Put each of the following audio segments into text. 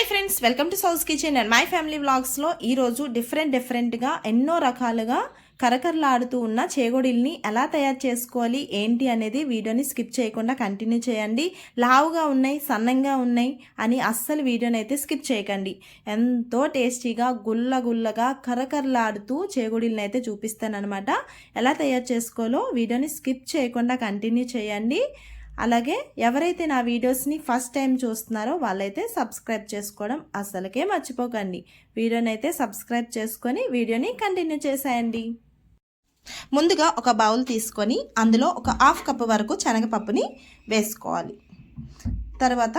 Hi friends welcome to సౌస్ kitchen and my family వ్లాగ్స్లో ఈరోజు డిఫరెంట్ డిఫరెంట్గా ఎన్నో రకాలుగా కరకరలాడుతూ ఉన్న చేగోడిల్ని ఎలా తయారు చేసుకోవాలి ఏంటి అనేది వీడియోని స్కిప్ చేయకుండా కంటిన్యూ చేయండి. లావుగా ఉన్నాయి సన్నంగా ఉన్నాయి అని అస్సలు వీడియోని అయితే స్కిప్ చేయకండి. ఎంతో టేస్టీగా గుల్ల గుల్లగా కరకరలాడుతూ చేగోడిల్ని అయితే చూపిస్తానమాట ఎలా తయారు చేసుకోవాలో వీడియోని స్కిప్ చేయకుండా కంటిన్యూ చేయండి. అలాగే ఎవరైతే నా వీడియోస్ని ఫస్ట్ టైం చూస్తున్నారో వాళ్ళైతే సబ్స్క్రైబ్ చేసుకోవడం అసలుకే మర్చిపోకండి. వీడియోని అయితే సబ్స్క్రైబ్ చేసుకొని వీడియోని కంటిన్యూ చేసేయండి. ముందుగా ఒక బౌల్ తీసుకొని అందులో ఒక హాఫ్ కప్ వరకు శనగపప్పుని వేసుకోవాలి. తర్వాత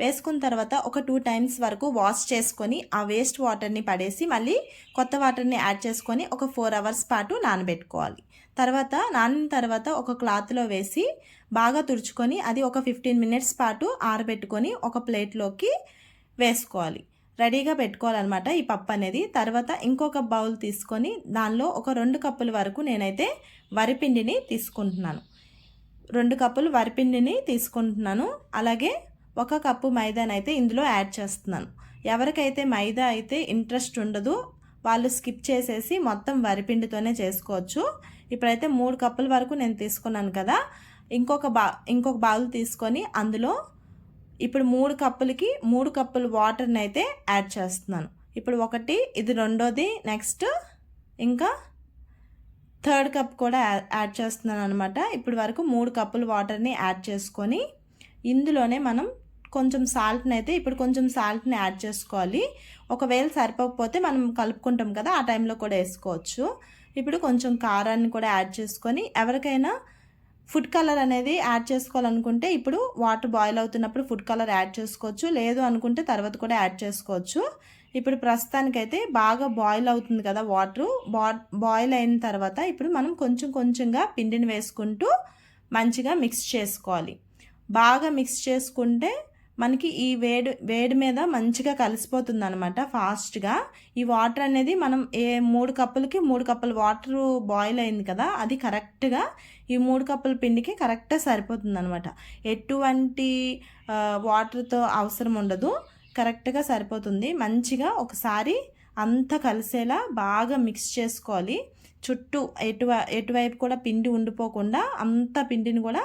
వేసుకున్న తర్వాత ఒక టూ టైమ్స్ వరకు వాష్ చేసుకొని ఆ వేస్ట్ వాటర్ని పడేసి మళ్ళీ కొత్త వాటర్ని యాడ్ చేసుకొని ఒక ఫోర్ అవర్స్ పాటు నానబెట్టుకోవాలి. తర్వాత నానిన తర్వాత ఒక క్లాత్లో వేసి బాగా తుడుచుకొని అది ఒక ఫిఫ్టీన్ మినిట్స్ పాటు ఆరబెట్టుకొని ఒక ప్లేట్లోకి వేసుకోవాలి. రెడీగా పెట్టుకోవాలన్నమాట ఈ పప్పు అనేది. తర్వాత ఇంకొక బౌల్ తీసుకొని దానిలో ఒక రెండు కప్పుల వరకు నేనైతే వరిపిండిని తీసుకుంటున్నాను. రెండు కప్పులు వరిపిండిని తీసుకుంటున్నాను. అలాగే ఒక కప్పు మైదానైతే ఇందులో యాడ్ చేస్తున్నాను. ఎవరికైతే మైదా అయితే ఇంట్రెస్ట్ ఉండదు వాళ్ళు స్కిప్ చేసేసి మొత్తం వరిపిండితోనే చేసుకోవచ్చు. ఇప్పుడైతే మూడు కప్పుల వరకు నేను తీసుకున్నాను కదా ఇంకొక బా ఇంకొక బౌల్ తీసుకొని అందులో ఇప్పుడు మూడు కప్పులకి మూడు కప్పులు వాటర్ని అయితే యాడ్ చేస్తున్నాను. ఇప్పుడు ఒకటి ఇది రెండోది నెక్స్ట్ ఇంకా థర్డ్ కప్ కూడా యాడ్ చేస్తున్నాను అనమాట ఇప్పుడు వరకు మూడు కప్పులు వాటర్ని యాడ్ చేసుకొని ఇందులోనే మనం కొంచెం సాల్ట్ని అయితే ఇప్పుడు కొంచెం సాల్ట్ని యాడ్ చేసుకోవాలి. ఒకవేళ సరిపోకపోతే మనం కలుపుకుంటాం కదా ఆ టైంలో కూడా వేసుకోవచ్చు. ఇప్పుడు కొంచెం కారాన్ని కూడా యాడ్ చేసుకొని ఎవరికైనా ఫుడ్ కలర్ అనేది యాడ్ చేసుకోవాలనుకుంటే ఇప్పుడు వాటర్ బాయిల్ అవుతున్నప్పుడు ఫుడ్ కలర్ యాడ్ చేసుకోవచ్చు. లేదు అనుకుంటే తర్వాత కూడా యాడ్ చేసుకోవచ్చు. ఇప్పుడు ప్రస్తుతానికైతే బాగా బాయిల్ అవుతుంది కదా వాటర్ బా బాయిల్ అయిన తర్వాత ఇప్పుడు మనం కొంచెం కొంచెంగా పిండిని వేసుకుంటూ మంచిగా మిక్స్ చేసుకోవాలి. బాగా మిక్స్ చేసుకుంటే మనకి ఈ వేడి వేడి మీద మంచిగా కలిసిపోతుంది అనమాట ఫాస్ట్గా. ఈ వాటర్ అనేది మనం ఏ మూడు కప్పులకి మూడు కప్పుల వాటర్ బాయిల్ అయింది కదా అది కరెక్ట్గా ఈ మూడు కప్పుల పిండికి కరెక్ట్గా సరిపోతుంది అనమాట ఎటువంటి వాటర్తో అవసరం ఉండదు కరెక్ట్గా సరిపోతుంది. మంచిగా ఒకసారి అంతా కలిసేలా బాగా మిక్స్ చేసుకోవాలి. చుట్టూ ఎటువ ఎటువైపు కూడా పిండి ఉండిపోకుండా అంత పిండిని కూడా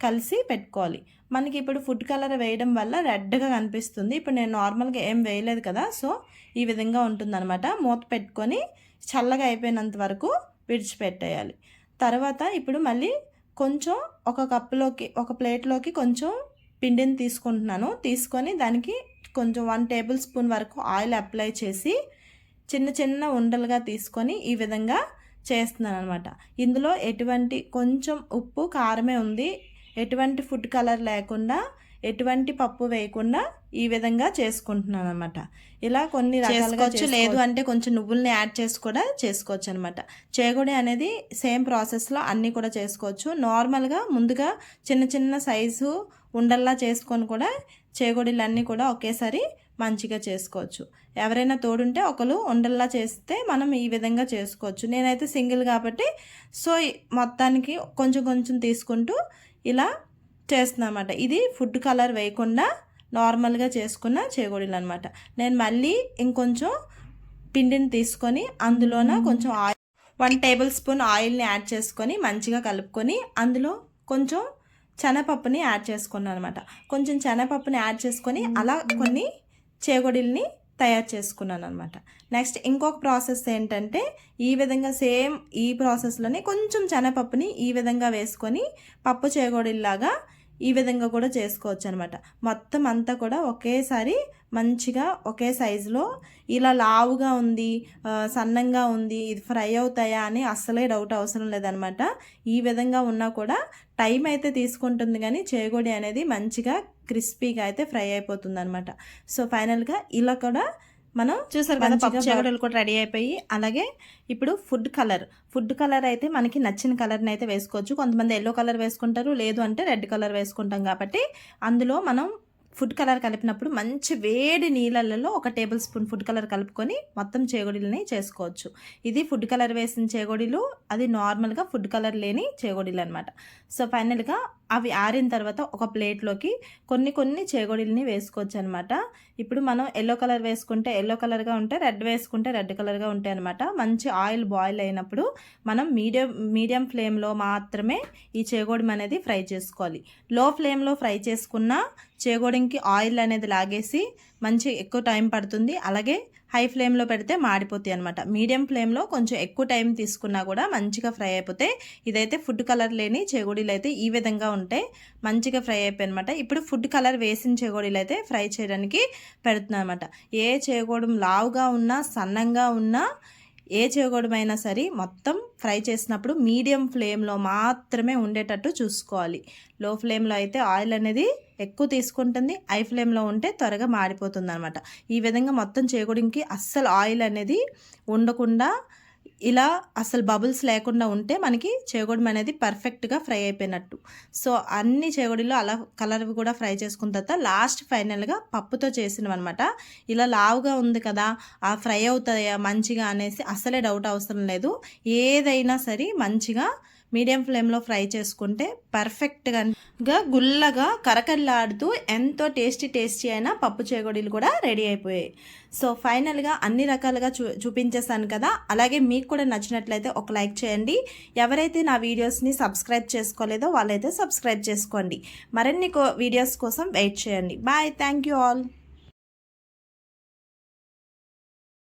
కలిసి పెట్టుకోవాలి. మనకి ఇప్పుడు ఫుడ్ కలర్ వేయడం వల్ల రెడ్గా కనిపిస్తుంది. ఇప్పుడు నేను నార్మల్గా ఏం వేయలేదు కదా సో ఈ విధంగా ఉంటుందన్నమాట. మూత పెట్టుకొని చల్లగా అయిపోయినంత వరకు విడిచిపెట్టేయాలి. తర్వాత ఇప్పుడు మళ్ళీ కొంచెం ఒక కప్పులోకి ఒక ప్లేట్లోకి కొంచెం పిండిని తీసుకుంటున్నాను. తీసుకొని దానికి కొంచెం వన్ టేబుల్ స్పూన్ వరకు ఆయిల్ అప్లై చేసి చిన్న చిన్న ఉండలుగా తీసుకొని ఈ విధంగా చేస్తున్నాను అనమాట ఇందులో ఎటువంటి కొంచెం ఉప్పు కారమే ఉంది. ఎటువంటి ఫుడ్ కలర్ లేకుండా ఎటువంటి పప్పు వేయకుండా ఈ విధంగా చేసుకుంటున్నాను అనమాట ఇలా కొన్ని రకాలుగా లేదు అంటే కొంచెం నువ్వుల్ని యాడ్ చేసి కూడా చేసుకోవచ్చు అనమాట చేగుడి అనేది సేమ్ ప్రాసెస్లో అన్నీ కూడా చేసుకోవచ్చు. నార్మల్గా ముందుగా చిన్న చిన్న సైజు ఉండల్లా చేసుకొని కూడా చేగొడిలన్నీ కూడా ఒకేసారి మంచిగా చేసుకోవచ్చు. ఎవరైనా తోడుంటే ఒకరు ఉండల్లా చేస్తే మనం ఈ విధంగా చేసుకోవచ్చు. నేనైతే సింగిల్ కాబట్టి సో మొత్తానికి కొంచెం కొంచెం తీసుకుంటూ ఇలా చేస్తున్నామాట. ఇది ఫుడ్ కలర్ వేయకుండా నార్మల్గా చేసుకున్న చేగోడీలు అనమాట నేను మళ్ళీ ఇంకొంచెం పిండిని తీసుకొని అందులోన కొంచెం ఆయిల్ వన్ టేబుల్ స్పూన్ ఆయిల్ని యాడ్ చేసుకొని మంచిగా కలుపుకొని అందులో కొంచెం శనగపప్పుని యాడ్ చేసుకున్నాను అనమాట కొంచెం శనగపప్పుని యాడ్ చేసుకొని అలా కొన్ని చేగొడిల్ని తయారు చేసుకున్నాను అనమాట నెక్స్ట్ ఇంకొక ప్రాసెస్ ఏంటంటే ఈ విధంగా సేమ్ ఈ ప్రాసెస్లోనే కొంచెం శనగపప్పుని ఈ విధంగా వేసుకొని పప్పు చేగోడిల్లాగా ఈ విధంగా కూడా చేసుకోవచ్చు అనమాట మొత్తం అంతా కూడా ఒకేసారి మంచిగా ఒకే సైజులో ఇలా లావుగా ఉంది సన్నంగా ఉంది ఇది ఫ్రై అవుతాయా అని అస్సలే డౌట్ అవసరం లేదనమాట. ఈ విధంగా ఉన్నా కూడా టైం అయితే తీసుకుంటుంది కానీ చేగోడి అనేది మంచిగా క్రిస్పీగా అయితే ఫ్రై అయిపోతుంది అనమాట సో ఫైనల్గా ఇలా కూడా మనం చూసారు కదా పప్పు చేగడలు కూడా రెడీ అయిపోయి అలాగే ఇప్పుడు ఫుడ్ కలర్. ఫుడ్ కలర్ అయితే మనకి నచ్చిన కలర్ని అయితే వేసుకోవచ్చు. కొంతమంది ఎల్లో కలర్ వేసుకుంటారు లేదు అంటే రెడ్ కలర్ వేసుకుంటాం కాబట్టి అందులో మనం ఫుడ్ కలర్ కలిపినప్పుడు మంచి వేడి నీళ్ళల్లో ఒక టేబుల్ స్పూన్ ఫుడ్ కలర్ కలుపుకొని మొత్తం చేగొడిలని చేసుకోవచ్చు. ఇది ఫుడ్ కలర్ వేసిన చేగొడిలు అది నార్మల్గా ఫుడ్ కలర్ లేని చేగొడిలు అనమాట సో ఫైనల్గా అవి ఆరిన తర్వాత ఒక ప్లేట్లోకి కొన్ని కొన్ని చేగొడిల్ని వేసుకోవచ్చు అనమాట ఇప్పుడు మనం ఎల్లో కలర్ వేసుకుంటే ఎల్లో కలర్గా ఉంటే రెడ్ వేసుకుంటే రెడ్ కలర్గా ఉంటాయి అనమాట మంచి ఆయిల్ బాయిల్ అయినప్పుడు మనం మీడియం మీడియం ఫ్లేమ్లో మాత్రమే ఈ చేగోడం అనేది ఫ్రై చేసుకోవాలి. లో ఫ్లేమ్లో ఫ్రై చేసుకున్న చేగోడింకి ఆయిల్ అనేది లాగేసి మంచి ఎక్కువ టైం పడుతుంది. అలాగే హై ఫ్లేమ్లో పెడితే మాడిపోతాయి అనమాట మీడియం ఫ్లేమ్లో కొంచెం ఎక్కువ టైం తీసుకున్నా కూడా మంచిగా ఫ్రై అయిపోతాయి. ఇదైతే ఫుడ్ కలర్ లేని చెగుడీలు అయితే ఈ విధంగా ఉంటాయి మంచిగా ఫ్రై అయిపోయి అనమాట ఇప్పుడు ఫుడ్ కలర్ వేసిన చెగోడీలు అయితే ఫ్రై చేయడానికి పెడుతున్నాను అనమాట ఏ చేగోడం లావుగా ఉన్నా సన్నంగా ఉన్నా ఏ చేగోడమైనా సరే మొత్తం ఫ్రై చేసినప్పుడు మీడియం ఫ్లేమ్లో మాత్రమే ఉండేటట్టు చూసుకోవాలి. లో ఫ్లేమ్లో అయితే ఆయిల్ అనేది ఎక్కువ తీసుకుంటుంది. హై ఫ్లేమ్లో ఉంటే త్వరగా మాడిపోతుంది అనమాట ఈ విధంగా మొత్తం చేగుడికి అస్సలు ఆయిల్ అనేది ఉండకుండా ఇలా అసలు బబుల్స్ లేకుండా ఉంటే మనకి చేగొడం అనేది పర్ఫెక్ట్గా ఫ్రై అయిపోయినట్టు. సో అన్ని చేగొడిలో అలా కలర్ కూడా ఫ్రై చేసుకున్న తర్వాత లాస్ట్ ఫైనల్గా పప్పుతో చేసినవి అనమాట ఇలా లావుగా ఉంది కదా ఆ ఫ్రై అవుతాయా మంచిగా అనేసి అసలే డౌట్ అవసరం లేదు. ఏదైనా సరే మంచిగా మీడియం ఫ్లేమ్లో ఫ్రై చేసుకుంటే పర్ఫెక్ట్గా గుల్లగా కరకల్లాడుతూ ఎంతో టేస్టీ టేస్టీ అయిన పప్పు చేగొడీలు కూడా రెడీ అయిపోయాయి. సో ఫైనల్గా అన్ని రకాలుగా చూ చూపించేసాను కదా. అలాగే మీకు కూడా నచ్చినట్లయితే ఒక లైక్ చేయండి. ఎవరైతే నా వీడియోస్ని సబ్స్క్రైబ్ చేసుకోలేదో వాళ్ళైతే సబ్స్క్రైబ్ చేసుకోండి. మరిన్ని వీడియోస్ కోసం వెయిట్ చేయండి. బాయ్. Thank you all.